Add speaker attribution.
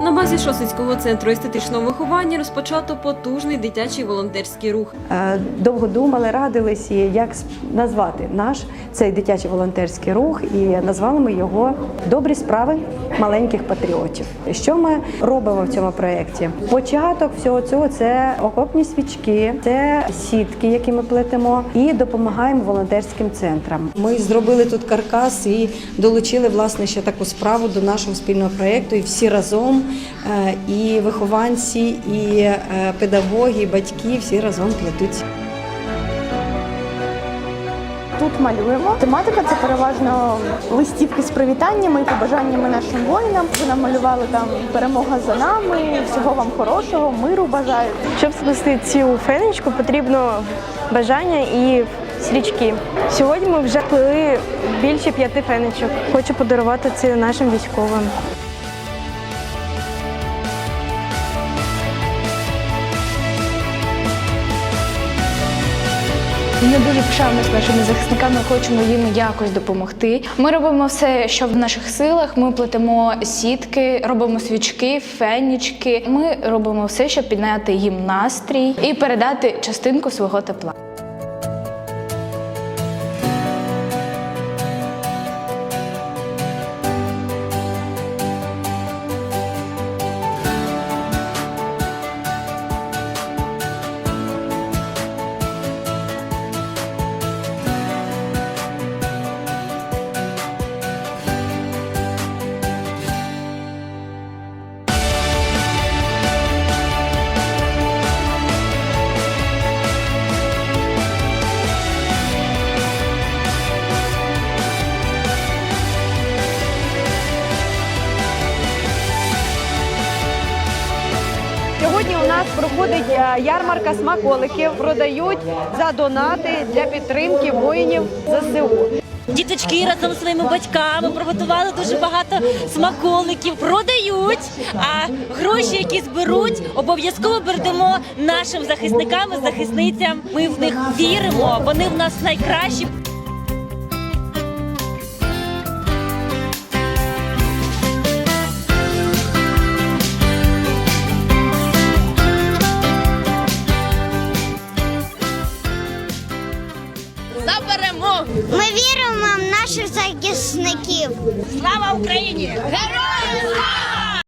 Speaker 1: базі Шосицького центру естетичного виховання розпочато потужний дитячий волонтерський рух.
Speaker 2: Е, Довго думали, радились, як назвати наш цей дитячий волонтерський рух, і назвали ми його Добрі справи маленьких патріотів. Що ми робимо в цьому проєкті? Початок всього цього це окопні свічки, це сітки, які ми плетемо, і допомагаємо волонтерським центрам. Ми зробили тут каркас і долучили власне ще таку справу до нашого спільного проєкту. І всі разом, і вихованці, і е, педагоги, і батьки всі разом плетуть.
Speaker 3: Тут малюємо. Тематика це переважно листівки з привітаннями і побажаннями нашим воїнам. Ви намалювали там перемога за нами, всього вам хорошого, миру бажаю.
Speaker 4: Щоб сплести цю фенечку, потрібно бажання і свічки. Сьогодні ми вже плели більше п'яти фенечок. Хочу подарувати це нашим військовим.
Speaker 5: Ми дуже пишаємось нашими захисниками, хочемо їм якось допомогти. Ми робимо все, що в наших силах. Ми плетемо сітки, робимо свічки, фенічки. Ми робимо все, щоб підняти їм настрій і передати частинку свого тепла.
Speaker 6: Сьогодні у нас проходить е, ярмарка смаколиків. Продають за донати для підтримки воїнів ЗСУ.
Speaker 7: Діточки разом зі своїми батьками приготували дуже багато смаколиків, продають. А гроші, які зберуть, обов'язково передамо нашим захисникам і захисницям. Ми в них віримо. Вони в нас найкращі.
Speaker 8: Ми віримо в наших захисників.
Speaker 7: Слава Україні! Героям! слава!